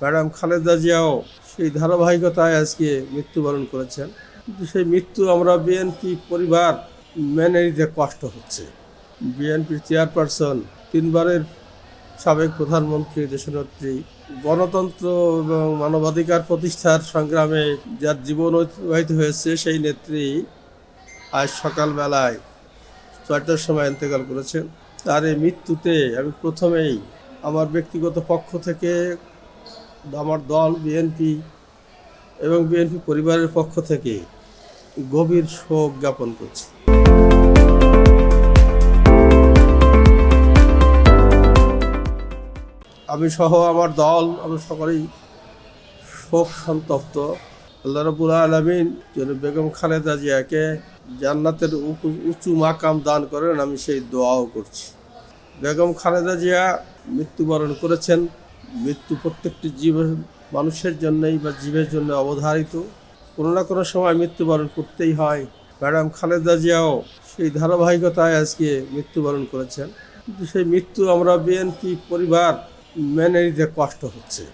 Madam Khaleda Xiao সেই ধারাবাহিকতায় আজকে মৃত্যুবরণ করেছেন। কিন্তু সেই মৃত্যু আমরা বিএনপি পরিবার মেনে নিতে কষ্ট হচ্ছে। বিএনপির চেয়ারপারসন তিনবারের সাবেক প্রধানমন্ত্রী, দেশনেত্রী, গণতন্ত্র এবং মানবাধিকার প্রতিষ্ঠার সংগ্রামে যার জীবন অতিবাহিত হয়েছে, সেই নেত্রী আজ সকালবেলায় ছয়টার সময় ইন্তেকাল করেছেন। তার এই মৃত্যুতে আমি প্রথমেই আমার ব্যক্তিগত পক্ষ থেকে আমার দল বিএনপি এবং বিএনপি পরিবারের পক্ষ থেকে গভীর শোক জ্ঞাপন করছি। আমি সহ আমার দল, আমরা সকলেই শোক সন্তপ্ত। আল্লাহ রবুল আলমিন যেন বেগম খালেদা জিয়াকে জান্নাতের উঁচু মাকাম দান করেন, আমি সেই দোয়াও করছি। বেগম খালেদা জিয়া মৃত্যুবরণ করেছেন। মৃত্যু প্রত্যেকটি জীব মানুষের জন্যই বা জীবের জন্য অবধারিত। কোনো না কোনো সময় মৃত্যুবরণ করতেই হয়। ম্যাডাম খালেদা জিয়াও সেই ধারাবাহিকতায় আজকে মৃত্যুবরণ করেছেন। কিন্তু সেই মৃত্যু আমরা বিএনপি পরিবার মেনে নিতে কষ্ট হচ্ছে।